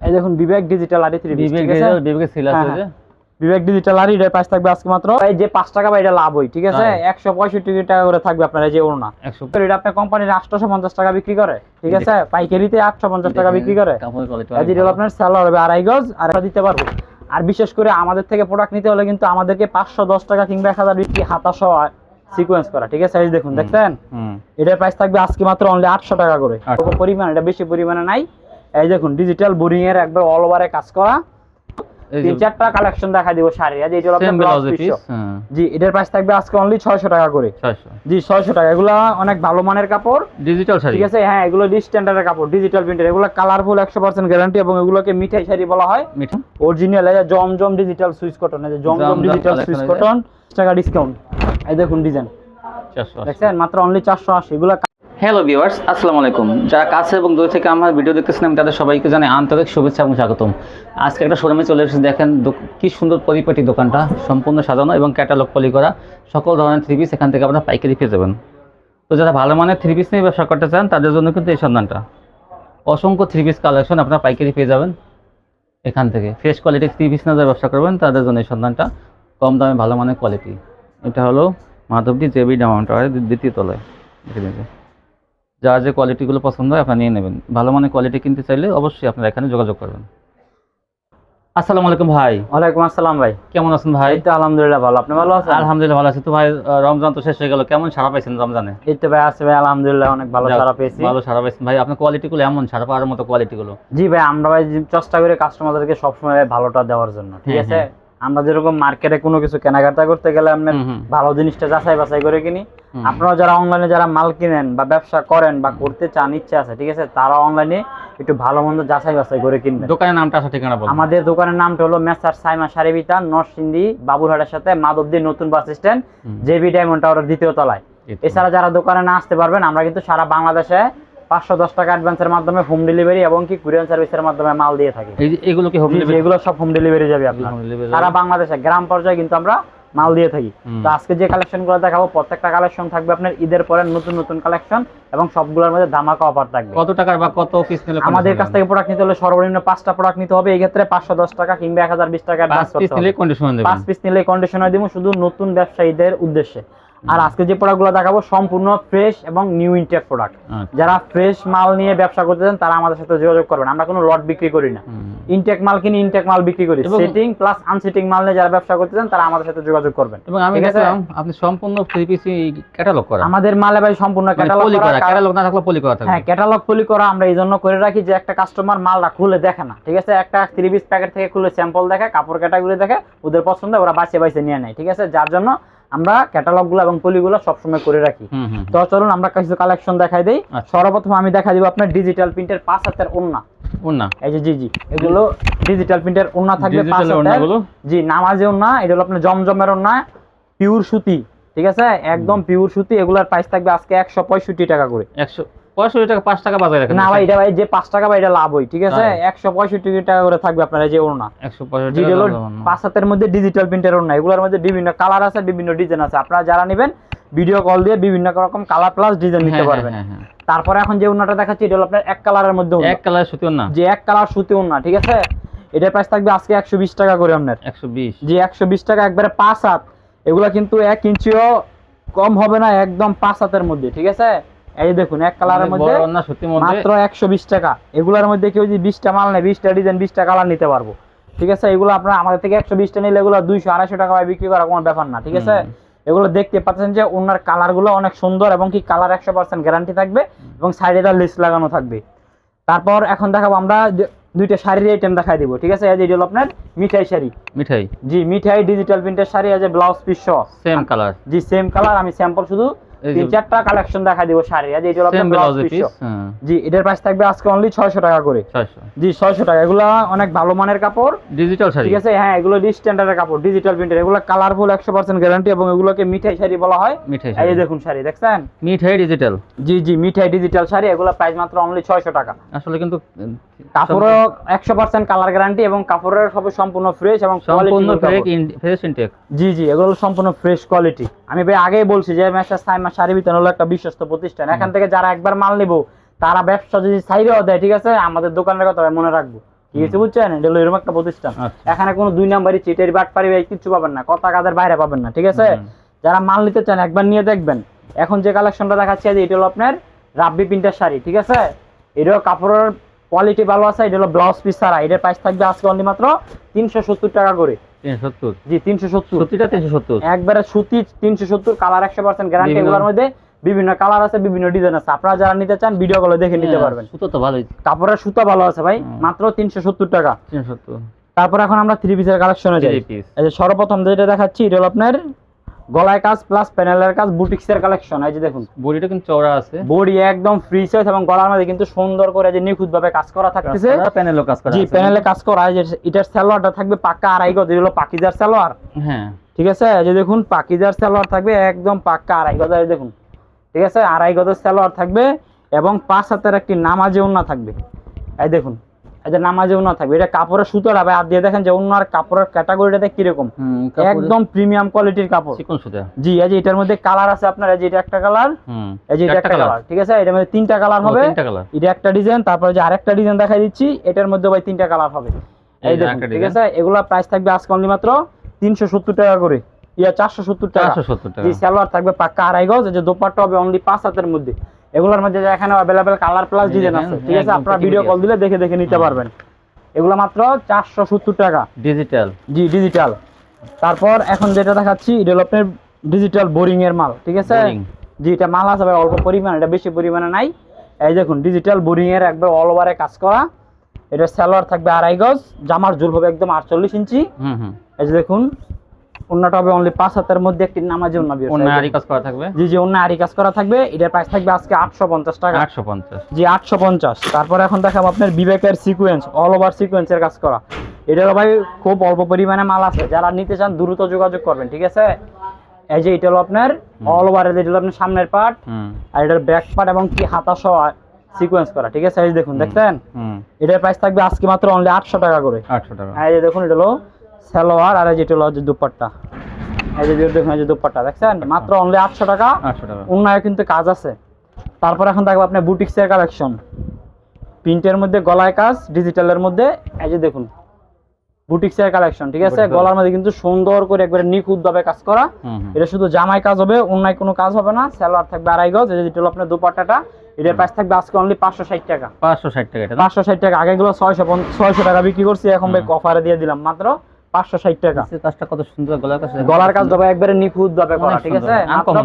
এই দেখুন বিবেক ডিজিটাল আরি three Vivek digital Vivek seal আছে হ্যাঁ, বিবেক ডিজিটাল আর এটার প্রাইস থাকবে আজকে মাত্র এই যে পাঁচ টাকা বা এটা লাভ হয় ঠিক আছে? হ্যাঁ। একশো পঁয়ষট্টি টাকা করে থাকবে আপনার এই যে ওড়না। একশো এটা আপনার কোম্পানির আটশোশো পঞ্চাশ টাকা বিক্রি করে ঠিক আছে? পাইকারিতে আটশো পঞ্চাশ টাকা বিক্রি করে। যেটা আপনার স্যালার হবে আড়াই গজ আর এটা দিতে পারব। আর বিশেষ করে আমাদের থেকে প্রোডাক্ট নিতে হলে কিন্তু আমাদেরকে পাঁচশো দশ টাকা কিংবা এক হাজার বিক্রি হাতাশো সিকোয়েন্স করা ঠিক আছে? এই দেখুন দেখতেন এটার প্রাইস থাকবে আজকে মাত্র অনলি আটশো টাকা করে। পরিমাণ এটা বেশি পরিমাণে নাই। এই দেখুন ডিজিটাল বোরিং এর একবার অল ওভারে কাজ করা। তিন চারটা কালেকশন দেখা দিব শাড়ি। এই পিস পিস হ্যাঁ। জি এটার প্রাইস থাকবে আজকে অনলি ছয়শো টাকা করে। 600 জি ছয়শো টাকা। এগুলা অনেক ভালো মানের কাপড়। ডিজিটাল শাড়ি। ঠিক আছে? হ্যাঁ এগুলো স্ট্যান্ডার্ডের কাপড় ডিজিটাল প্রিন্টের এগুলো কালারফুল একশো পার্সেন্ট গ্যারান্টি এবং এগুলোকে মিঠাই শাড়ি বলা হয়। মিঠা। অরিজিনাল এই যে জমজম ডিজিটাল সুইচ কটন এই যে জমজম জমজম ডিজিটাল সুইচ এই কটন টাকা ডিসকাউন্ট এই দেখুন ডিজাইন 400 দেখছেন? মাত্র অনলি চারশো আশি। এগুলো হ্যালো ভিউয়ার্স আসসালামু আলাইকুম। যারা কাছে এবং দূর থেকে আমার ভিডিও দেখতেছেন, আমি তাদের সবাইকে জানাই আন্তরিক শুভেচ্ছা এবং স্বাগতম। আজকে একটা শোরুমে চলে এসেছি, দেখেন কি সুন্দর পরিপাটি দোকানটা, সম্পূর্ণ সাজানো এবং ক্যাটালগ পলি করা। সকল ধরনের থ্রি পিস এখান থেকে আপনারা পাইকারি পেয়ে যাবেন। তো যারা ভালো মানের থ্রি পিস নিয়ে ব্যবসা করতে চান, তাদের জন্য কিন্তু এই সন্ধানটা। অসংখ্য থ্রি পিস কালেকশন আপনারা পাইকারি পেয়ে যাবেন এখান থেকে। ফ্রেশ কোয়ালিটির থ্রি পিস না যারা ব্যবসা করবেন, তাদের জন্য এই সন্ধানটা। কম দামে ভালো মানের কোয়ালিটি এটা হলো মাধবদী জেবি ডামাউন্ট দ্বিতীয় তলায়। দেখে নিন। যার যে কোয়ালিটিগুলো পছন্দ হয় আপনারা নিয়ে নেবেন। ভালো মানের কোয়ালিটি কিনতে চাইলে অবশ্যই আপনারা এখানে যোগাযোগ করবেন। আসসালামু আলাইকুম ভাই। ওয়ালাইকুম আসসালাম ভাই। কেমন আছেন ভাই? এই তো আলহামদুলিল্লাহ ভালো। আপনি ভালো আছেন? আলহামদুলিল্লাহ ভালো আছি। তো ভাই রমজান তো শেষ হয়ে গেল। কেমন সারা পাইছেন রমজানে? এই তো ভাই আছে ভাই আলহামদুলিল্লাহ অনেক ভালো সারা পেয়েছি। ভালো সারা পাইছেন। ভাই আপনার কোয়ালিটিগুলো এমন সারা পাওয়ার মতো কোয়ালিটিগুলো জি ভাই আমরা ভাই যে চেষ্টা করি কাস্টমারদেরকে সবসময় ভালোটা দেওয়ার জন্য ঠিক হ্যাঁ, আছে? আমরা যেরকম মার্কেটে কোনো কিছু কেনাকাটা করতে গেলে আমরা। ভালো জিনিসটা যাচাই বাছাই করে কিনি। আপনারা যারা অনলাইনে যারা মাল কিনেন বা ব্যবসা করেন বা করতে চান ইচ্ছা আছে ঠিক আছে তারা অনলাইনে একটু ভালো মন্দ যাচাই বাছাই করে কিনবেন। দোকানের নামটা আসা ঠিকানা বলুন। আমাদের দোকানের নামটা হলো মেসার সাইমা বিতান নরসিংদী বাবুরহাটের সাথে মাধবদী নতুন বাস স্ট্যান্ড। জেবি ডায়মন্ড টাওয়ারের দ্বিতীয় তলায়। এছাড়া যারা দোকানে না আসতে পারবেন আমরা কিন্তু সারা বাংলাদেশে পাঁচশো দশ টাকা অ্যাডভান্সের মাধ্যমে হোম ডেলিভারি এবং কি কুরিয়ার সার্ভিসের মাধ্যমে মাল দিয়ে থাকি। এগুলো কি হোম জি, এগুলো সব হোম ডেলিভারি যাবে আপনার। সারা বাংলাদেশে গ্রাম পর্যায়ে কিন্তু আমরা মাল দিয়ে থাকি। তো আজকে যে কালেকশনগুলো দেখাবো প্রত্যেকটা কালেকশন থাকবে আপনার ঈদের পরে নতুন নতুন কালেকশন এবং সবগুলোর মধ্যে ধামাকা অফার থাকবে। কত টাকার বা কত পিস নিলে আমাদের কাছ থেকে প্রোডাক্ট নিতে হলে সর্বনিম্ন পাঁচটা প্রোডাক্ট নিতে হবে। এই ক্ষেত্রে পাঁচশো দশ টাকা কিংবা এক হাজার বিশ টাকা পাঁচ পিস নিলে কন্ডিশন পাঁচ পিস নিলে কন্ডিশনার দিব শুধু নতুন ব্যবসায়ীদের উদ্দেশ্যে। আর আজকে যে প্রোডাক্টগুলো দেখাবো সম্পূর্ণ ফ্রেশ এবং নিউ ইনটেক প্রোডাক্ট। যারা ফ্রেশ মাল নিয়ে ব্যবসা করতে চান তারা আমাদের সাথে যোগাযোগ করবেন। আমরা কোনো লট বিক্রি করি না। ইনটেক মাল কিনি ইনটেক মাল বিক্রি করি। সেটিং প্লাস আনসিটিং মাল নিয়ে যারা ব্যবসা করতে চান তারা আমাদের সাথে যোগাযোগ করবেন। এবং আমি দেখলাম আপনি সম্পূর্ণ থ্রি পিস ক্যাটালগ করা। আমাদের মালে ভাই সম্পূর্ণ মানে ক্যাটালগ পলি করা। ক্যাটালগ না থাকলে পলি করা থাকবে। হ্যাঁ ক্যাটালগ পলি করা আমরা এই জন্য করে রাখি যে একটা কাস্টমার মালটা খুলে দেখে না। ঠিক আছে? একটা থ্রি পিস প্যাকেট থেকে খুলে স্যাম্পল দেখে কাপড় ক্যাটাগরি দেখে ওদের পছন্দ ওরা বাছে বাছে নিয়ে নেয়। ঠিক আছে? যার জন্য আমরা ক্যাটালগুলো এবং পলিগুলো সবসময় করে রাখি। তো চলুন আমরা কিছু কালেকশন দেখাই দেই। আচ্ছা। সর্বপ্রথম আমি দেখা দিব আপনার ডিজিটাল প্রিন্টের পাঁচ হাতের ওন্না ওর এই যে জি জি এগুলো ডিজিটাল প্রিন্টের ওন্না থাকবে পাঁচ হাতের। জি নামাজে ওন্না এটা হলো আপনার জমজমের ওন্না পিওর সুতি ঠিক আছে? একদম পিওর সুতি এগুলার প্রাইস থাকবে আজকে একশো পঁয়ষট্টি টাকা করে। একশো পঁয়ষট্টি টাকা পাঁচ টাকা বাজারে রাখেন না ভাই এটা ভাই যে পাঁচ টাকা ভাই এটা লাভ হয় ঠিক আছে? একশো পঁয়ষট্টি টাকা করে থাকবে আপনার যে ওড়না। একশো পঁয়ষট্টি। পাঁচ হাতের মধ্যে ডিজিটাল প্রিন্টের ওড়না এগুলোর মধ্যে বিভিন্ন কালার আছে বিভিন্ন ডিজাইন আছে। আপনারা যারা নেবেন ভিডিও কল দিয়ে বিভিন্ন রকম কালার প্লাস ডিজাইন নিতে হ্যাঁ, পারবেন। হ্যাঁ, হ্যাঁ, তারপরে এখন যে ওড়নাটা দেখাচ্ছি এটা হলো আপনার এক কালারের মধ্যে হ্যাঁ। এক কালার সুতি ওর না যে এক কালার সুতি ওড়না ঠিক আছে? এটার প্রাইস থাকবে আজকে একশো বিশ টাকা করে আপনার। একশো বিশ। যে একশো বিশ টাকা একবারে পাঁচ হাত এগুলা কিন্তু এক ইঞ্চিও কম হবে না একদম পাঁচ হাতের মধ্যে ঠিক আছে? এই দেখুন এক কালারের মধ্যে মাত্র একশো বিশ টাকা। এগুলোর মধ্যে কেউ যদি বিশটা মাল নেয় বিশটা ডিজাইন বিশটা কালার নিতে পারব। ঠিক আছে? এগুলো আপনার আমাদের থেকে একশো বিশটা নিলে এগুলো দুইশো আড়াইশো টাকা বিক্রি করা কোনো ব্যাপার না ঠিক আছে? এগুলো দেখতে পাচ্ছেন যে ওনার কালারগুলো অনেক সুন্দর এবং কি কালার একশো পার্সেন্ট গ্যারান্টি থাকবে এবং সাইডে তার লিস্ট লাগানো থাকবে। তারপর এখন দেখাবো আমরা দুইটা শাড়ির আইটেম দেখাই দিব ঠিক আছে? এই যে হলো আপনার মিঠাই শাড়ি। মিঠাই। জি মিঠাই ডিজিটাল প্রিন্টের শাড়ি আছে ব্লাউজ পিস সহ। সেম কালার জি সেম কালার আমি স্যাম্পল শুধু তিন চারটা কালেকশন দেখাই দিব শাড়ি। আছে এটা আপনার ব্লাউজ পিস পিস হ্যাঁ। জি এটার প্রাইস থাকবে আজকে অনলি ছয়শো টাকা করে। ছয়শো। জি ছয়শো টাকা। এগুলা অনেক ভালো মানের কাপড়। ডিজিটাল শাড়ি। ঠিক আছে হ্যাঁ এগুলো স্ট্যান্ডার্ডের কাপড় ডিজিটাল প্রিন্টের এগুলো কালারফুল একশো পার্সেন্ট গ্যারান্টি এবং এগুলোকে মিঠাই শাড়ি বলা হয়। মিঠাই এই শাড়ি। যে দেখুন শাড়ি দেখছেন? মিঠাই ডিজিটাল জি জি মিঠাই ডিজিটাল শাড়ি। এগুলো প্রাইস মাত্র অনলি ছয়শো টাকা। আসলে কিন্তু কাপড়ও একশো পার্সেন্ট কালার গ্যারান্টি এবং কাপড়ের সব সম্পূর্ণ ফ্রেশ এবং সম্পূর্ণ ফ্রেশ ইনটেক জি জি এগুলো সম্পূর্ণ ফ্রেশ কোয়ালিটি আমি ভাই আগেই বলছি যে সাইমা শাড়ি বিতান হলো একটা বিশ্বস্ত প্রতিষ্ঠান। এখান থেকে যারা একবার মাল নিব তারা ব্যবসা যদি সাইডেও দেয় ঠিক আছে? আমাদের দোকানের কথা মনে রাখব। ঠিক আছে বুঝছেন? এটা হলো এরকম একটা প্রতিষ্ঠান। আচ্ছা। এখানে কোনো দুই নাম্বারই চিটের বাট পারি কিচ্ছু পাবেন না। কথা কাদের বাইরে পাবেন না ঠিক আছে? যারা মাল নিতে চান একবার নিয়ে দেখবেন। এখন যে কালেকশনটা দেখাচ্ছি এটা হলো আপনার রাব্বি প্রিন্টার শাড়ি ঠিক আছে? এটাও কাপড়ের কোয়ালিটি ভালো আছে এটা হলো ব্লাউজ পিস ছাড়া। এটার প্রাইস থাকবে আজকে অনলি মাত্র তিনশো সত্তর টাকা করে। জি তিনশো সত্তর। তিনশো সত্তর? একবারে সুতি তিনশো সত্তর কালার একশো পার্সেন্ট গ্যারান্টি এগুলোর মধ্যে বিভিন্ন কালার আছে বিভিন্ন ডিজাইন আছে। আপনারা যারা নিতে চান ভিডিও কলে দেখে নিতে পারবেন। সুতো তো ভালোই। কাপড়ের সুতা ভালো আছে ভাই মাত্র তিনশো সত্তর টাকা। তিনশো সত্তর। তারপর এখন আমরা থ্রি পিসের কালেকশনে যাই। এই যে সর্বপ্রথম যেটা দেখাচ্ছি এটা হলো আপনার গলায় কাজ প্লাস প্যানেলের কাজ বুটিক্সের কালেকশন এই যে দেখুন। বডিটা কিন্তু চওড়া আছে। বডি একদম ফ্রি সাইজ এবং গলার মধ্যে কিন্তু সুন্দর করে যে নিখুঁত ভাবে কাজ করা থাকতেছে। প্যানেলও কাজ করা জি প্যানেলে কাজ করা যে এটার সালোয়ারটা থাকবে পাক্কা আড়াই গজ এটা হলো পাকিজার সালোয়ার। হ্যাঁ। ঠিক আছে? এই যে দেখুন পাকিজার সালোয়ার থাকবে একদম পাক্কা আড়াই গজ। এই দেখুন ঠিক আছে? আড়াই গজের সালোয়ার থাকবে এবং পাঁচ হাতের একটি নামাজে উন্না থাকবে। এই দেখুন এই যে নামাজে উন্না থাকবে। এটা কাপড়ের সুতোটা ভাই আর দিয়ে দেখেন যে উন্নার কাপড়ের ক্যাটাগরিটাতে কীরকম। একদম প্রিমিয়াম কোয়ালিটির কাপড়। চিকন সুতা। জি এই যে এটার মধ্যে কালার আছে আপনার এই যে এটা একটা কালার হুম এই যে এটা একটা কালার ঠিক আছে? এটার মধ্যে তিনটা কালার হবে। তিনটা কালার এটা একটা ডিজাইন তারপরে যে আরেকটা ডিজাইন দেখাই দিচ্ছি এটার মধ্যে ভাই তিনটা কালার হবে। এই যে দেখুন ঠিক আছে? এগুলা প্রাইস থাকবে আজকে অনলি মাত্র তিনশো সত্তর টাকা করে। ইয়া চারশো সত্তর টাকা। চারশো সত্তর টাকা। জি সালোয়ার থাকবে পাক্কা আড়াই গজ এই যে দোপাট্টা হবে অনলি পাঁচ হাতের মধ্যে। এগুলোর মধ্যে যে এখানে অ্যাভেলেবেল কালার প্লাস ডিজাইন আছে ঠিক আছে? আপনারা ভিডিও কল দিলে দেখে দেখে নিতে পারবেন। এগুলো মাত্র চারশো সত্তর টাকা। ডিজিটাল জি ডিজিটাল তারপর এখন যেটা দেখাচ্ছি এটা হলো আপনার ডিজিটাল বোরিং এর মাল ঠিক আছে। জি এটা মাল আছে ভাই অল্প পরিমাণে এটা বেশি পরিমাণে নাই। এই দেখুন ডিজিটাল বোরিং এর একবার অল ওভারে কাজ করা। এটা সালোয়ার থাকবে আড়াই গজ জামার ঝুল হবে একদম আটচল্লিশ ইঞ্চি। হুম হুম। এই যে দেখুন অন্যটা হবে অনলি পাঁচ হাতের মধ্যে একটি নামাজি আরি কাজ করা থাকবে? জি জি আরি কাজ করা থাকবে। এটার প্রাইস থাকবে আজকে আটশো পঞ্চাশ টাকা। আটশো পঞ্চাশ। জি আটশো পঞ্চাশ। তারপর এখন দেখাবো আপনার বিবেকের সিকোয়েন্স অল ওভার সিকোয়েন্সের কাজ করা। এটারও ভাই খুব অল্প পরিমাণে মাল আছে। যারা নিতে চান দ্রুত যোগাযোগ করবেন ঠিক আছে? এই যে এটা হলো আপনার অল ওভার এটা হলো আপনার সামনের পার্ট আর এটার ব্যাক পার্ট এবং কি হাতা সহ সিকোয়েন্স করা ঠিক আছে? এই দেখুন দেখছেন? এটার প্রাইস থাকবে আজকে মাত্র অনলি আটশো টাকা করে। আটশো টাকা। এই যে দেখুন এটা হলো সালোয়ার আর এই হলো দুপাট্টা। এই যে দেখুন এই যে দুপাট্টা দেখছেন? মাত্র অনলি আটশো টাকা। আটশো টাকা। উন্নয় কিন্তু কাজ আছে। তারপর এখন থাকবে আপনার বুটিক্সের কালেকশন প্রিন্টের মধ্যে গলায় কাজ ডিজিটালের মধ্যে। এই যে দেখুন বুটিক্সের কালেকশন ঠিক আছে? গলার মধ্যে কিন্তু সুন্দর করে একবারে নিখুঁত ভাবে কাজ করা। এটা শুধু জামাই কাজ হবে অন্যায় কোনো কাজ হবে না। সালোয়ার থাকবে আড়াই গজ। এই যে যেটা হলো আপনার দুপাট্টাটা। এটার প্রাইস থাকবে আজকে অনলি পাঁচশো ষাট টাকা। পাঁচশো ষাট টাকা পাঁচশো ষাট টাকা। আগেগুলো ছয়শো ছয়শো টাকা বিক্রি করছি এখন অফারে দিয়ে দিলাম মাত্র। পাঁচশো ষাট টাকা। কাজটা কত সুন্দর গলার কাছে গলার কাজ একবারে নিখুঁত ভাবে করা ঠিক আছে?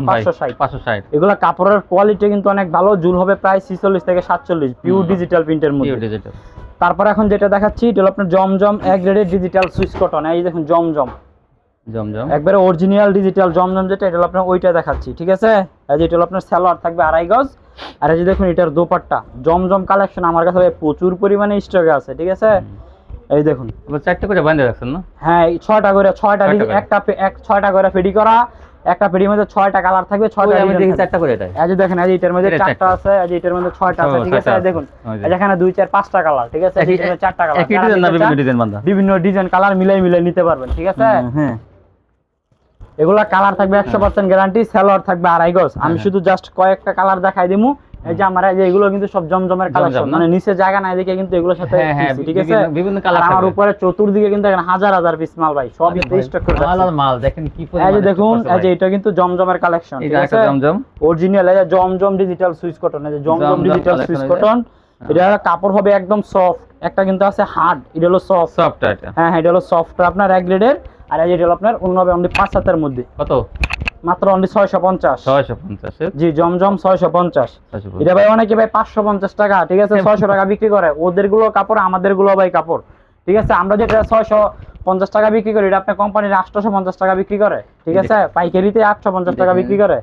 পাঁচশো ষাট। পাঁচশো ষাট। এগুলা কাপড়ের কোয়ালিটি কিন্তু অনেক ভালো জুল হবে প্রায় ছিচল্লিশ থেকে সাতচল্লিশ পিওর ডিজিটাল প্রিন্টের মধ্যে। ডিজিটাল তারপর এখন যেটা দেখাচ্ছি এটা আপনার জমজম এক গ্রেডের ডিজিটাল সুইচ কটন এই দেখুন জমজম। জমজম। একবারে অরিজিনাল ডিজিটাল জমজম যেটা এটা আপনার ওইটা দেখাচ্ছি ঠিক আছে? এই যে এটা হলো আপনার সালোয়ার থাকবে আড়াই গজ। আর এই যে দেখুন এটার দোপাট্টা। জমজম কালেকশন আমার কাছে প্রচুর পরিমাণে স্টকে আছে ঠিক আছে? এই দেখুন চারটে করে বান্ধে রাখছেন না? হ্যাঁ ছয়টা করে ছয়টা। একটা এক ছয়টা করে ফেডি করা একটা মধ্যে ছয়টা কালার থাকবে ছয়টা আমি দেখি চারটা করে এটাই। এই যে দেখেন এই এটার মধ্যে চারটা। আছে এই যে এটার মধ্যে ছয়টা আছে ঠিক আছে? দেখুন এখানে দুই চার পাঁচটা কালার ঠিক আছে? চারটা কালার একই ডিজাইন না বিভিন্ন ডিজাইন বান্ধা বিভিন্ন ডিজাইন কালার মিলাই মিলাই নিতে পারবেন ঠিক আছে? হ্যাঁ। এগুলা কালার থাকবে একশো পার্সেন্ট গ্যারান্টি সালোয়ার থাকবে আড়াই গজ। আমি হ্যাঁ। শুধু জাস্ট কয়েকটা কালার দেখাই দিমু এই যে আমার এই যে এগুলো কিন্তু সব জমজমের কালেকশন? মানে নিচে জায়গা নাই দেখে কিন্তু এগুলোর সাথে হ্যাঁ, হ্যাঁ, ঠিক আছে? বিভিন্ন- colour আমার উপরে চতুর্দিকে কিন্তু এখানে হাজার হাজার পিস মাল ভাই সব স্টক করে মাল মাল দেখেন কি এই যে দেখুন এই যে এটা কিন্তু জমজমের কালেকশন ঠিক আছে? জমজম। অরিজিনাল এই যে জমজম ডিজিটাল সুইচ কটন এই যে জমজম ডিজিটাল সুইচ কটন এটা কাপড় হবে একদম সফট একটা কিন্তু আছে হার্ড এটা হলো সফট সফট এটা। হ্যাঁ হ্যাঁ এটা হলো সফট আপনার এক গ্রেডের আর এই যে এটা হলো আপনার অন্য হবে অনলি পাঁচ হাতের মধ্যে। কত? মাত্র অনলি ছয়শো পঞ্চাশ। ছয়শো পঞ্চাশের জি জমজম ছয়শো পঞ্চাশ। ছয়শো এটা ভাই অনেকে ভাই পাঁচশো পঞ্চাশ টাকা ঠিক আছে? ছয়শো টাকা বিক্রি করে। ওদেরগুলো কাপড় আমাদেরগুলো ভাই কাপড় ঠিক আছে? আমরা যেটা ছয়শো পঞ্চাশ টাকা বিক্রি করি এটা আপনার কোম্পানির আটশোশো পঞ্চাশ টাকা বিক্রি করে ঠিক আছে? পাইকারিতে আটশো পঞ্চাশ টাকা বিক্রি করে।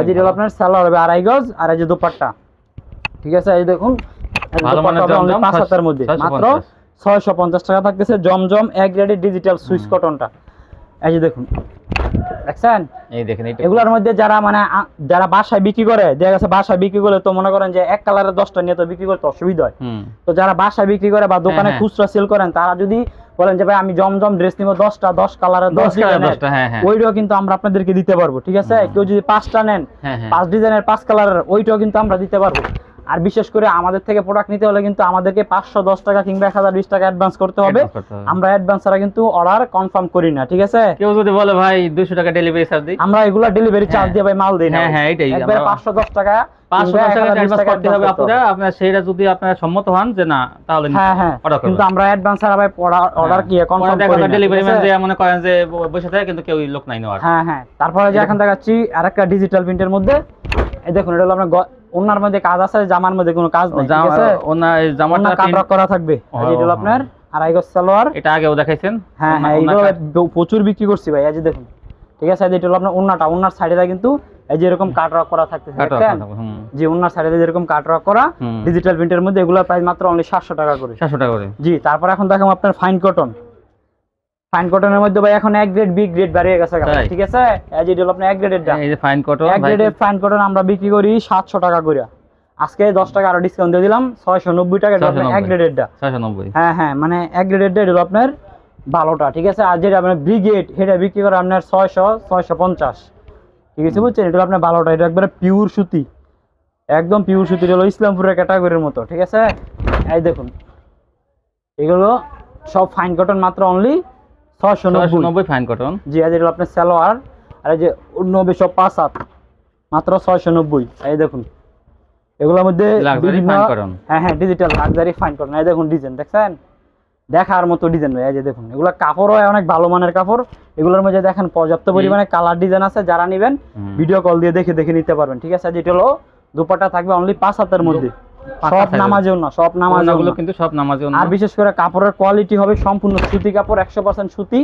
এই যে আপনার সালোয়ার হবে আড়াই গজ আর এই যে দুপাট্টা ঠিক আছে? এই দেখুন পাঁচ হাতের মধ্যে। মাত্র ছয়শো পঞ্চাশ টাকা থাকতেছে জমজম এক গ্রেডের ডিজিটাল সুইচ কটনটা এই যে দেখুন। দেখছেন? এই দেখেন এগুলোর মধ্যে যারা মানে যারা বাসায় বিক্রি করে দেখা গেছে বাসায় বিক্রি করে তো মনে করেন যে এক কালারের দশটা নিয়ে তো বিক্রি করতে অসুবিধা হয়। তো যারা বাসায় বিক্রি করে বা দোকানে হ্যাঁ। খুচরা সেল করেন তারা যদি বলেন যে ভাই আমি জমজম ড্রেস নিবো দশটা দশ কালারের দশ হ্যাঁ হ্যাঁ। ওইটাও কিন্তু আমরা আপনাদেরকে দিতে পারব ঠিক আছে? কেউ যদি পাঁচটা নেন হ্যাঁ হ্যাঁ। পাঁচ ডিজাইনের পাঁচ কালারের ওইটাও কিন্তু আমরা দিতে পারব। আর বিশেষ করে আমাদের থেকে প্রোডাক্ট নিতে হলে কিন্তু আমাদেরকে পাঁচশো দশ টাকা কিংবা এক হাজার বিশ টাকা অ্যাডভান্স করতে হবে। আমরা অ্যাডভান্স ছাড়া কিন্তু অর্ডার কনফার্ম করি না ঠিক আছে? কেউ যদি বলে ভাই দুশো টাকা ডেলিভারি চার্জ দিই? আমরা এগুলা ডেলিভারি চার্জ। দিয়ে ভাই মাল দিই না। হ্যাঁ, হ্যাঁ, এটাই। একবারে আমরা- পাঁচশো দশ টাকা পাঁচশো কিংবা টাকা 1020 অ্যাডভান্স টাকা করতে হবে advance করতে আপনারা। আপনার সেইটা যদি আপনারা সম্মত হন যে না তাহলে হ্যাঁ হ্যাঁ। Order করবেন। কিন্তু আমরা অ্যাডভান্স ছাড়া ভাই অর্ডার কি কনফার্ম করি না ডেলিভারি ম্যান যে মনে করেন যে ব- বসে থাকে কিন্তু কেউ লোক নাই নেওয়ার। হ্যাঁ হ্যাঁ। তারপরে যে এখন দেখাচ্ছি আরেকটা ডিজিটাল প্রিন্টের মধ্যে। দেখুন এটা হলো আপনার ওনার মধ্যে কাজ আছে জামার মধ্যে কোনো কাজ নেই ঠিক আছে? ওনার এই জামাটা ওনার কাটরা করা থাকবে এটা হলো আপনার আড়াই গজ সালোয়ার। এটা আগেও দেখাইছেন? হ্যাঁ ওনা- হ্যাঁ ওনার এগুলো প্রচুর বিক্রি করছি ভাই এই যে দেখুন। ঠিক আছে এই যে এটা হলো আপনার ওন্নাটা ওন্নার সাইডে কিন্তু এই যে এরকম কাটরা করা থাকতেছে দেখছেন। জি ওন্নার সাইডে যেরকম কাটরা করা ডিজিটাল প্রিন্টের মধ্যে এগুলোর প্রাইস মাত্র অনলি সাতশো টাকা করে। সাতশো টাকা করে। জি তারপর এখন দেখাম আপনার ফাইন কটন ফাইন কটনের মধ্যে ভাই এখন এক গ্রেড বি গ্রেড বাড়িয়ে গেছে? ঠিক আছে? এজ এটা হলো আপনার এক গ্রেডেরটা এই যে ফাইন কটন এক গ্রেডের ফাইন কটন আমরা বিক্রি করি সাতশো টাকা করে। আজকে দশ টাকা আরও ডিসকাউন্ট দিয়ে দিলাম ছয়শো নব্বই টাকা এটা আপনার 690 এক গ্রেডেরটা ছয়শো নব্বই। হ্যাঁ হ্যাঁ মানে এক গ্রেডেরটা এটা হলো আপনার ভালোটা ঠিক আছে? আর যেটা আপনার ব্রিগেড সেটা বিক্রি করে আপনার ছয়শো ছয়শো পঞ্চাশ। ঠিক আছে বুঝছেন? এটা হলো আপনার ভালোটা এটা একবারে পিওর সুতি। একদম পিওর সুতি এটা হলো ইসলামপুরের ক্যাটাগরির মতো ঠিক আছে? এই দেখুন। এগুলো সব ফাইন কটন মাত্র অনলি ছয়শো নব্বই। ফাইন কটন জি আর আপনার সালোয়ার আর এই যে নব্বইশো পাঁচ হাত মাত্র ছয়শো নব্বই। এই দেখুন এগুলোর মধ্যে। হ্যাঁ হ্যাঁ ডিজিটাল লাক্সারি ফাইন কটন এই দেখুন ডিজাইন দেখছেন? দেখার মতো ডিজাইন এই যে দেখুন এগুলো কাপড়ও অনেক ভালো মানের কাপড়। এগুলোর মধ্যে দেখেন পর্যাপ্ত পরিমাণে কালার ডিজাইন আছে যারা নেবেন ভিডিও কল দিয়ে দেখে দেখে নিতে পারবেন ঠিক আছে? যেটা হলো দুপাটা থাকবে অনলি পাঁচ হাতের মধ্যে। সব নামাজেও না সব নামাজেও কিন্তু সব নামাজে আর বিশেষ করে কাপড়ের কোয়ালিটি হবে সম্পূর্ণ সুতি কাপড় একশো পার্সেন্ট সুতি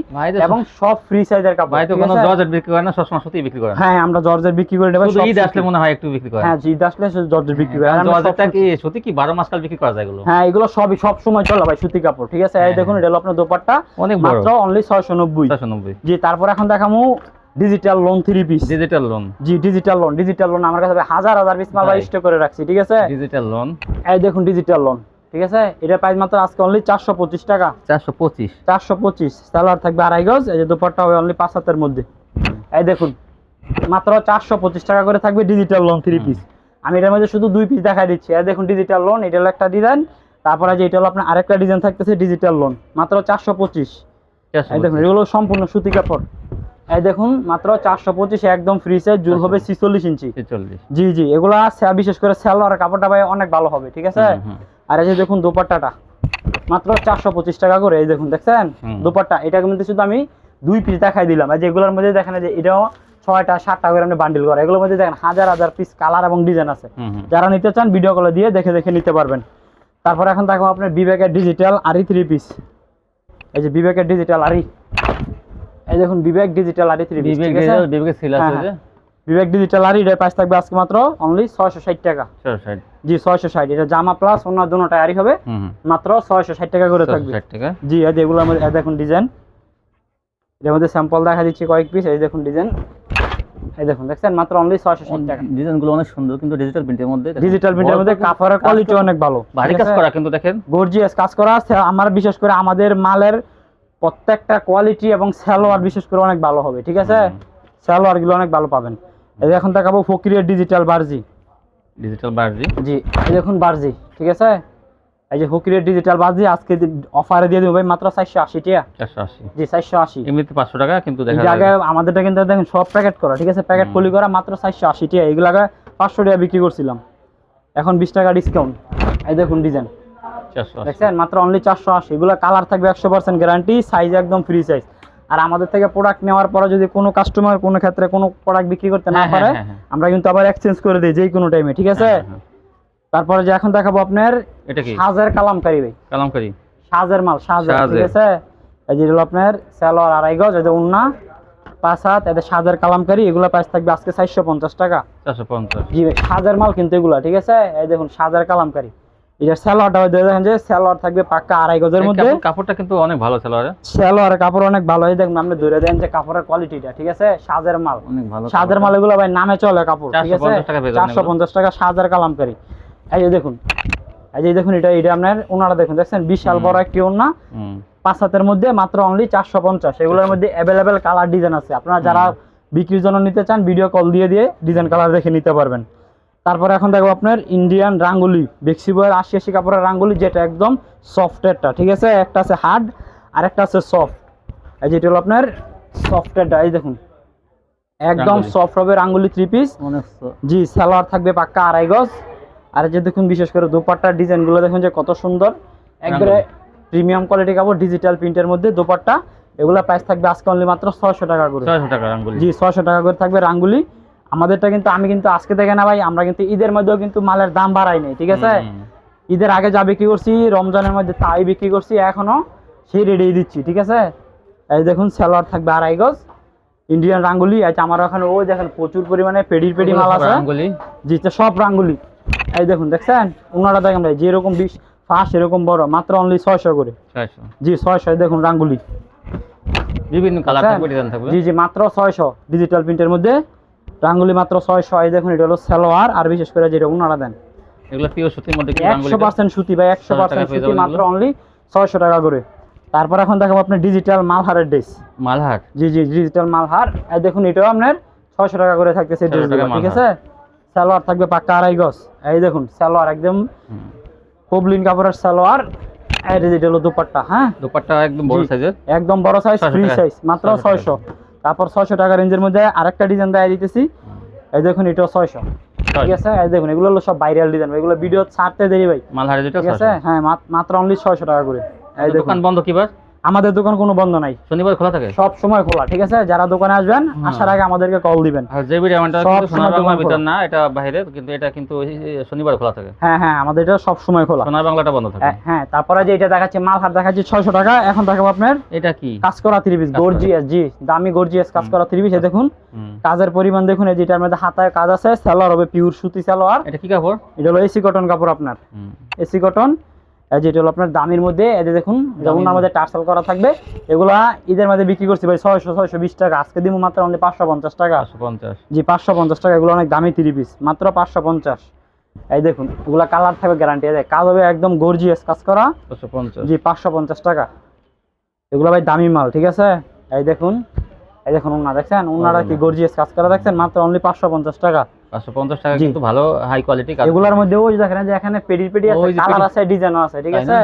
এবং সব ফ্রি সাইজের কাপড় ভাই তো কোনো জর্জেট বিক্রি করে না সবসময় সুতি বিক্রি করে। হ্যাঁ আমরা জর্জের বিক্রি করে নেব ঈদ আসলে মনে হয় একটু বিক্রি করে। হ্যাঁ ঈদ আসলে শুধু জর্জের বিক্রি করে জর্জেটটা কি সুতি। কি বারো মাস কাল বিক্রি করা যায় এগুলো? হ্যাঁ এগুলো সবই সব সময় চলে ভাই সুতি কাপড় ঠিক আছে? এই হ্যাঁ, দেখুন। এটা হলো আপনার দোপাট্টা অনেক বড়। মাত্র অনলি ছয়শো নব্বই। ছয়শো নব্বই। জি তারপর এখন দেখামু digital lawn three piece digital lawn জি ডিজিটাল লোন ডিজিটাল লোন আমার কাছে হাজার হাজার পিস মাল? স্টক করে রাখছি ঠিক আছে? ডিজিটাল লোন এই দেখুন ডিজিটাল লোন ঠিক আছে? এটা প্রাইস মাত্র আজকে অনলি চারশো পঁচিশ টাকা। চারশো পঁচিশ। চারশো পঁচিশ সালোয়ার থাকবে আড়াই গজ এই যে দুপাট্টা হবে অনলি পাঁচ হাতের মধ্যে। এই দেখুন মাত্র চারশো পঁচিশ টাকা করে থাকবে ডিজিটাল লোন থ্রি পিস আমি এটার মধ্যে শুধু দুই পিস দেখাই দিচ্ছি। এই দেখুন ডিজিটাল লোন এটা হলো একটা ডিজাইন তারপরে যে এটা হলো আপনার আরেকটা ডিজাইন থাকতেছে ডিজিটাল লোন মাত্র চারশো পঁচিশ। দেখুন এগুলো সম্পূর্ণ সুতি কাপড়। এই দেখুন মাত্র চারশো পঁচিশ একদম ফ্রি সাইজ জুল হবে ছিচল্লিশ ইঞ্চি। জি জি এগুলা বিশেষ করে স্যালোয়ার কাপড়টা ভাই অনেক ভালো হবে ঠিক আছে। আর এই যে দেখুন দোপাট্টাটা মাত্র চারশো পঁচিশ টাকা করে এই দেখুন দেখছেন? দোপাট্টা এটার মধ্যে শুধু আমি দুই পিস দেখাই দিলাম। আর যেগুলোর মধ্যে দেখেন যে এটাও ছয়টা সাতটা করে আপনি বান্ডিল করা। এগুলোর মধ্যে দেখেন হাজার হাজার পিস কালার এবং ডিজাইন আছে। যারা নিতে চান ভিডিও কলে দিয়ে দেখে দেখে নিতে পারবেন। তারপর এখন দেখো আপনার বিবেকের ডিজিটাল আরি থ্রি পিস এই যে বিবেকের ডিজিটাল আরি। এই দেখুন বিবেক ডিজিটাল আরি থ্রি বিবেক ডিজিটাল, সিল আছে হ্যাঁ, যে? হ্যাঁ। বিবেক ডিজিটাল আরি এটার প্রাইস থাকবে আজকে মাত্র অনলি ছয়শো ষাট টাকা। ছয়শো ষাট। জি ছয়শো ষাট। এটা জামা প্লাস অন্য দুটোটা আরি হবে মাত্র ছয়শো ষাট টাকা করে থাকবে। ষাট টাকা? জি এই যেগুলো আমাদের দেখুন ডিজাইন এর মধ্যে স্যাম্পল দেখা দিচ্ছি কয়েক পিস এই দেখুন ডিজাইন এই দেখুন দেখছেন? মাত্র অনলি ছয়শো ষাট টাকা। ডিজাইনগুলো অনেক সুন্দর কিন্তু ডিজিটাল প্রিন্টের মধ্যে ডিজিটাল প্রিন্টের মধ্যে কাপড়ের কোয়ালিটি অনেক ভালো ভারী কাজ করা কিন্তু দেখেন। গর্জিয়াস কাজ করা আছে আমার বিশেষ করে আমাদের মালের প্রত্যেকটা কোয়ালিটি এবং সালোয়ার বিশেষ করে অনেক ভালো হবে ঠিক আছে? হুম। সালোয়ারগুলো অনেক ভালো পাবেন। এই এখন দেখাবো ফকিরের ডিজিটাল বার্জি ডিজিটাল বার্জি জি এই দেখুন বার্জি ঠিক আছে? এই যে ফকিরের ডিজিটাল বার্জি আজকে অফারে দিয়ে দেবো ভাই মাত্র চারশো আশি টাকা চারশো আশি। জি চারশো আশি। এমনিতে পাঁচশো টাকা কিন্তু যায় আমাদেরটা কিন্তু দেখেন সব প্যাকেট করা ঠিক আছে? প্যাকেট। পলি করা মাত্র চারশো আশি টাকা এগুলো আগে পাঁচশো টাকা বিক্রি করছিলাম। এখন বিশ টাকা ডিসকাউন্ট এই দেখুন ডিজাইন দেখছেন? মাত্র অনলি চারশো আশি। এগুলো কালার থাকবে একশো পার্সেন্ট গ্যারান্টি সাইজ একদম ফ্রি সাইজ আর আমাদের থেকে প্রোডাক্ট নেওয়ার পরে যদি কোনো কাস্টমার কোনো ক্ষেত্রে কোনো প্রোডাক্ট বিক্রি করতে না হ্যাঁ, পারে হ্যাঁ, হ্যাঁ। আমরা কিন্তু আবার এক্সচেঞ্জ করে দিই যে কোনো টাইমে ঠিক আছে। তারপরে যে এখন দেখাবো আপনার এটা কি? সাজের কালামকারি ভাই। কালামকারি। সাজের মাল সাজের ঠিক আছে? এই যে হলো আপনার স্যালোয়ার আড়াই গজ এই যে উন্না পাঁচ হাত এদের সাজের কালামকারি এগুলো প্রাইস থাকবে আজকে চারশো পঞ্চাশ টাকা। চারশো পঞ্চাশ। জি ভাই সাজের মাল কিন্তু এগুলো ঠিক আছে? এই দেখুন সাজের কালামকারি। এটা দেখেন যে থাকবে পাক্কা আড়াই গজের মধ্যে। কাপড়টা কিন্তু অনেক ভালো কাপড় অনেক ভালো। এই দেখুন আপনি ধরে দেন যে কাপড়ের কোয়ালিটিটা ঠিক আছে? সাজের মাল। অনেক ভালো সাজের মাল এগুলো ভাই নামে চলে কাপড় ঠিক আছে? 450 টাকা পেয়ে চারশো পঞ্চাশ টাকা সাজার কালামকারি। এই যে দেখুন এই যে দেখুন এটা এটা আপনার ওনারা দেখুন দেখছেন? বিশাল বড় একটি ওনা পাঁচ হাতের মধ্যে মাত্র অনলি চারশো পঞ্চাশ। এগুলোর মধ্যে অ্যাভেলেবেল কালার ডিজাইন আছে। আপনারা যারা বিক্রির জন্য নিতে চান ভিডিও কল দিয়ে দিয়ে ডিজাইন কালার দেখে নিতে পারবেন। তারপরে এখন দেখো আপনার ইন্ডিয়ান রাঙ্গুলি বেক্সি বয়ের আশি আশি কাপড়ের রাঙ্গুলি যেটা একদম সফটেরটা ঠিক আছে? একটা আছে হার্ড আর একটা আছে সফট এই যেটা হলো আপনার সফটেরটা এই দেখুন। একদম সফট হবে রাঙ্গুলি থ্রি পিস জি সালোয়ার থাকবে পাক্কা আড়াই গজ। আর এই যে দেখুন বিশেষ করে দোপাট্টার ডিজাইনগুলো দেখুন যে কত সুন্দর। একবারে প্রিমিয়াম কোয়ালিটি কাপড় ডিজিটাল প্রিন্টের মধ্যে দোপাট্টা। এগুলো প্রাইস থাকবে আজকে অনলি মাত্র ছয়শো টাকা করে। ছয়শো টাকা রাঙ্গুলি। জি ছয়শো টাকা করে থাকবে রাঙ্গুলি। আমাদেরটা কিন্তু আমি কিন্তু আজকে দেখে না ভাই আমরা কিন্তু ঈদের মধ্যেও কিন্তু মালের দাম বাড়াই নাই ঠিক আছে? ঈদের আগে যা বিক্রি করছি রমজানের মধ্যে তাই বিক্রি করছি এখনও সেই রেডি দিচ্ছি ঠিক আছে? এই দেখুন সালোয়ার থাকবে আড়াই গজ ইন্ডিয়ান রাঙ্গুলি আছে আমার ওখানে ওই দেখেন প্রচুর পরিমাণে পেডির পেডি মাল আছে। জি সব রাঙ্গুলি। এই দেখুন দেখছেন? ওনারা দেখেন ভাই যেরকম বিশ ফাঁস এরকম বড় মাত্র অনলি ছয়শো করে। জি ছয়শো দেখুন রাঙ্গুলি। বিভিন্ন কালার থাকবে। জি জি মাত্র ছয়শো ডিজিটাল প্রিন্টের মধ্যে। রাঙ্গুলি মাত্র ছয়শো। এই দেখুন এটা হলো সালোয়ার আর বিশেষ করে যেটা ওনারা দেন। এগুলো পিওর সুতির মধ্যে একশো পার্সেন্ট সুতি ভাই একশো পার্সেন্ট সুতি মাত্র অনলি ছয়শো টাকা করে। তারপর এখন দেখাবো আপনার ডিজিটাল মালহারের ড্রেস মালহাট জি জি ডিজিটাল মালহার। দেখুন এটাও আপনার ছয়শো টাকা করে থাকতেছে 600 টাকা ড্রেসগুলো ঠিক আছে? সালোয়ার থাকবে পাক্কা আড়াই গজ। এই দেখুন সালোয়ার একদম। কবলিন কাপড়ের সালোয়ার। এই যে যেটা হলো দুপাট্টা হ্যাঁ? দোপাট্টা একদম বড় সাইজের একদম বড় সাইজ 600 ফ্রি সাইজ মাত্র 600 ছয়শো। তারপর ছয়শো টাকা রেঞ্জের মধ্যে আরেকটা ডিজাইন দেয় দিতেছি। এই দেখুন এটাও ছয়শো। ঠিক আছে? এই দেখুন এগুলো হলো সব ভাইরাল ডিজাইন এগুলো ভিডিও ছাড়তে দেরি ভাই। মাল ঠিক আছে? হ্যাঁ মাত্র অনলি ছয়শো টাকা করে। এই দেখুন। দোকান বন্ধ কিবার? আমাদের দোকান কোনো বন্ধ নাই। শনিবার খোলা থাকে? সব সময় খোলা ঠিক আছে? যারা দোকানে আসবেন আসার আগে আমাদেরকে কল দিবেন। আর যে সব সোনার বাংলার ভিতর না এটা বাইরে কিন্তু এটা কিন্তু শনিবার খোলা থাকে। হ্যাঁ হ্যাঁ আমাদের এটা সব সময় খোলা। সোনার বাংলাটা বন্ধ থাকে। হ্যাঁ, হ্যাঁ তারপরে যে এটা দেখাচ্ছি মাল হাট দেখাচ্ছি ছয়শো টাকা। এখন দেখাবো আপনার এটা কি? কাজ করা থ্রি পিস কাজ করা। গর্জিয়াস জি দামি গর্জিয়াস কাজ করা থ্রি পিস দেখুন। কাজের পরিমাণ দেখুন এই যেটার মধ্যে হাতায় কাজ আছে সালোয়ার হবে পিওর সুতি সালোয়ার। এটা কি কাপড়? এটা হলো এসি কটন কাপড় আপনার। এসি কটন যেটা হলো আপনার দামের মধ্যে এই যে দেখুন যেমন আমাদের টার্সেল করা থাকবে এগুলা ঈদের মধ্যে বিক্রি করছি ভাই ছয়শো ছয়শো বিশ টাকা। আজকে দিব মাত্র অনলি পাঁচশো পঞ্চাশ টাকা। পাঁচশো পঞ্চাশ। জি পাঁচশো পঞ্চাশ টাকা এগুলো অনেক দামি থ্রি পিস মাত্র পাঁচশো পঞ্চাশ। এই দেখুন এগুলা কালার থাকবে গ্যারান্টি আছে কাজ হবে একদম গর্জিয়াস কাজ করা। পাঁচশো পঞ্চাশ। জি পাঁচশো পঞ্চাশ টাকা। এগুলো ভাই দামি মাল ঠিক আছে? এই দেখুন এই দেখুন উন্না দেখছেন? ওনারা কি গর্জিয়াস কাজ করা দেখছেন? মাত্র অনলি পাঁচশো পঞ্চাশ টাকা। পাঁচশো পঞ্চাশ টাকা কিন্তু ভালো হাই কোয়ালিটি এগুলোর মধ্যে ওই দেখেন যে এখানে পেডি পেডি আছে কালার আছে ডিজাইনও আছে ঠিক আছে?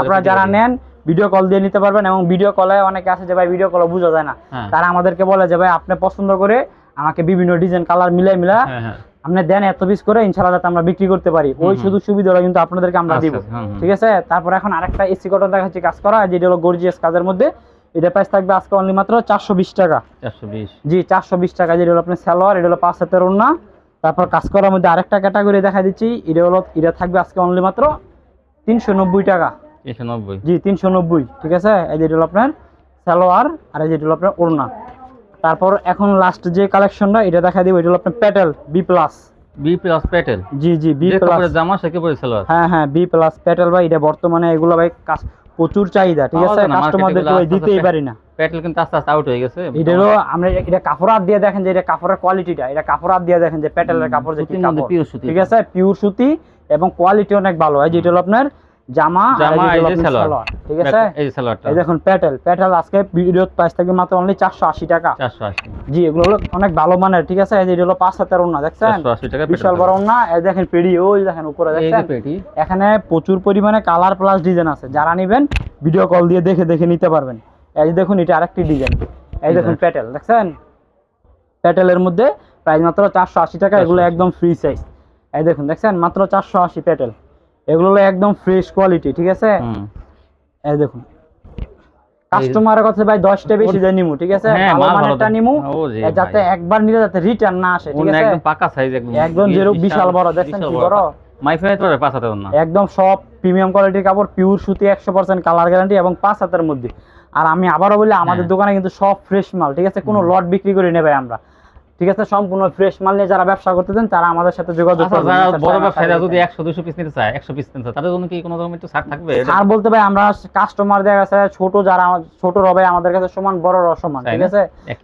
আপনারা যারা নেন ভিডিও কল দিয়ে নিতে পারবেন এবং ভিডিও কলে অনেকে আছে যে ভাই ভিডিও কলে বোঝা যায় না। হ্যাঁ। তারা আমাদেরকে বলে যে ভাই আপনি পছন্দ করে আমাকে বিভিন্ন ডিজাইন কালার মিলাই মিলা হ্যাঁ হ্যাঁ। আপনি দেন এত পিস করে ইনশাআল্লাহ যাতে আমরা বিক্রি করতে পারি। ওই শুধু সুবিধাটা কিন্তু আপনাদেরকে আমরা আচ্ছা, দিব। হুম। ঠিক আছে? তারপর এখন আরেকটা এসি কটন দেখাচ্ছি কাজ করা যেটা হলো গর্জিয়াস কাজের মধ্যে। এটা প্রাইস থাকবে আজকে অনলি মাত্র চারশো বিশ টাকা। চারশো বিশ। জি চারশো বিশ টাকা যেটা হলো আপনার সালোয়ার এটা হলো পাঁচ হাতের ওড়না। তারপর কাজ করার মধ্যে আরেকটা ক্যাটাগরি দেখা দিচ্ছি। এটা হলো এটা থাকবে আজকে অনলি মাত্র তিনশো নব্বই টাকা। তিনশো নব্বই। জি তিনশো নব্বই ঠিক আছে? এই যেটা হলো আপনার সালোয়ার আর এই যেটা হলো আপনার ওড়না। তারপর এখন লাস্ট যে কালেকশনটা এটা দেখা দিব এটা হলো আপনার Patel B plus B plus Patel জি জি বি প্লাস জামা সে কাপড়ের সালোয়ার। হ্যাঁ হ্যাঁ বি প্লাস প্যাটেল ভাই এটা বর্তমানে এগুলো ভাই কাজ প্রচুর চাহিদা ঠিক আছে? কাস্টমারদেরকে দিতেই পারি না। প্যাটেল কিন্তু আস্তে আস্তে আউট হয়ে গেছে। এটারও আমরা এটা কাপড় হাত দিয়ে দেখেন যে এটা কাপড়ের কোয়ালিটিটা এটা কাপড় হাত দিয়ে দেখেন যে প্যাটেলের কাপড় যে মধ্যে সুতি। ঠিক আছে? পিওর সুতি এবং কোয়ালিটি অনেক ভালো। এই যেটা হলো আপনার জামা জামা এই যে সালোয়ার। ঠিক আছে? এই যে সালোয়ারটা। এই দেখুন প্যাটেল প্যাটেল আজকে ভিডিও প্রাইস থাকবে মাত্র অনলি চারশো আশি টাকা। চারশো আশি। জি এগুলো হলো অনেক ভালো মানের ঠিক আছে? এই যে এটা হলো পাঁচ হাতের ওনা দেখছেন? চারশো আশি টাকা বিশাল বড় ওনা এই দেখেন পেডি ওই দেখেন উপরে দেখছেন? এখানে প্রচুর পরিমাণে কালার প্লাস ডিজাইন আছে। যারা নেবেন ভিডিও কল দিয়ে দেখে দেখে নিতে পারবেন। এই দেখুন এটা আরেকটি ডিজাইন এই দেখুন প্যাটেল দেখছেন? প্যাটেলের মধ্যে প্রাইস মাত্র চারশো আশি টাকা এগুলো একদম ফ্রি সাইজ এই দেখুন দেখছেন? মাত্র চারশো আশি প্যাটেল এগুলো একদম ফ্রেশ কোয়ালিটি ঠিক আছে? এই দেখুন। কাস্টমারের কথা ভাই দশটা বেশি দিয়ে নিমু ঠিক আছে? হ্যাঁ, ভালো মানেরটা নিমু যাতে একবার নিলে যাতে রিটার্ন না আসে ঠিক আছে? একদম পাকা সাইজ একদম। একদম যেরকম বিশাল বড়, দেখছেন কি বড়? মাইফাই তো পাঁচ হাতে না। একদম সব প্রিমিয়াম কোয়ালিটির কাপড় পিওর সুতি একশো পার্সেন্ট কালার গ্যারান্টি এবং পাঁচ হাতের মধ্যে। আর আমি আবারও বলি আমাদের হ্যাঁ। দোকানে কিন্তু সব ফ্রেশ মাল ঠিক আছে? কোনো লট বিক্রি করে নেবে আমরা। ঠিক আছে? সম্পূর্ণ ফ্রেশ মাল নিয়ে যারা ব্যবসা করতে চান তারা আমাদের সাথে যোগাযোগ আচ্ছা যারা স্যার, বড় স্যার, ব্যবসায়ীরা যদি একশো দুশো পিস নিতে চায় একশো পিস নিতে চায় তাদের জন্য কি কোনো রকম একটু ছাড় থাকবে? আর বলতে ভাই আমরা কাস্টমার দেখা গেছে ছোট যারা ছোট রবে আমাদের কাছে সমান বড় সমান ঠিক আছে?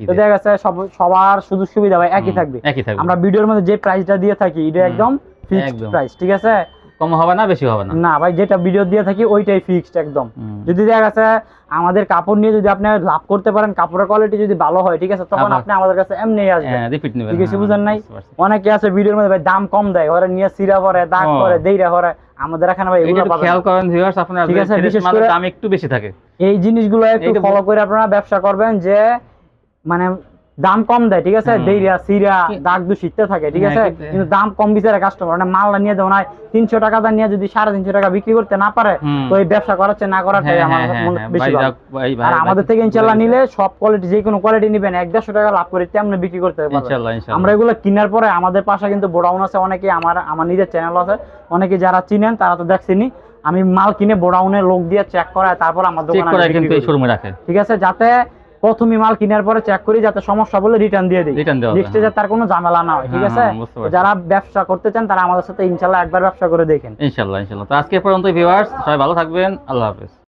তো দেখা গেছে সব সবার সুযোগ সুবিধা ভাই একই থাকবে। একই থাকবে। আমরা ভিডিওর মধ্যে যে প্রাইসটা দিয়ে থাকি এটা একদম ফিক্সড প্রাইস ঠিক আছে? কম হবে না বেশি হবে না? না ভাই যেটা ভিডিও দিয়ে থাকি ওইটাই ফিক্সড একদম। যদি দেখা গেছে আমাদের কাপড় নিয়ে যদি আপনি লাভ করতে পারেন কাপড়ের কোয়ালিটি যদি ভালো হয় ঠিক আছে তখন আপনি আমাদের কাছে এমনি আসবেন। হ্যাঁ রিপিট নেবেন। ঠিক আছে হ্যাঁ, বুঝেন নাই? অনেকে আছে ভিডিওর মধ্যে ভাই দাম কম দেয়। ওরা নিয়ে সিরা করে দাগ। করে দেইরা করে আমাদের এখানে ভাই এগুলো খেয়াল করেন ভিউয়ার্স আপনারা ঠিক আছে, বিশেষ করে- দাম একটু বেশি থাকে। এই জিনিসগুলো একটু ফলো করে আপনারা ব্যবসা করবেন যে মানে দাম কম দেয় ঠিক আছে। দেইরা সিরা দাগ দু শিখতে থাকে ঠিক হ্যাঁ, আছে? কিন্তু- দাম কম বিচারে কাস্টমার মানে মালটা নিয়ে দেবো না তিনশো টাকা দা নিয়ে যদি সাড়ে তিনশো টাকা বিক্রি করতে না পারে তো এই ব্যবসা করাচ্ছে না করাটাই হ্যাঁ, আমার হ্যাঁ, বেশি ভাই ভাই, ভাই, আর আমাদের থেকে ইনশাল্লাহ নিলে সব কোয়ালিটি যে কোনো কোয়ালিটি নিবেন এক দেড়শো টাকা লাভ করে তেমনি বিক্রি করতে পারবেন। ইনশাআল্লাহ ইনশাআল্লাহ আমরা এগুলো কেনার পরে আমাদের পাশে কিন্তু বোডাউন আছে অনেকে আমার আমার নিজের চ্যানেল আছে। অনেকে যারা চিনেন তারা তো দেখছেনি আমি মাল কিনে বোডাউনে লোক দিয়ে চেক করায় তারপর আমার দোকানে ঠিক আছে? যাতে প্রথমে মাল কেনার পরে চেক করি যাতে সমস্যা বলে রিটার্ন দিয়ে দিই। নেক্সট যাতে তার কোনো ঝামেলা না হয় ঠিক হ্যাঁ, আছে? হ্যাঁ। যারা ব্যবসা করতে চান তারা আমাদের সাথে ইনশাল্লাহ একবার ব্যবসা করে দেখেন। ইনশাআল্লাহ ইনশাআল্লাহ তো আজকে পর্যন্ত ভিউয়ার্স সবাই ভালো থাকবেন আল্লাহ হাফেজ।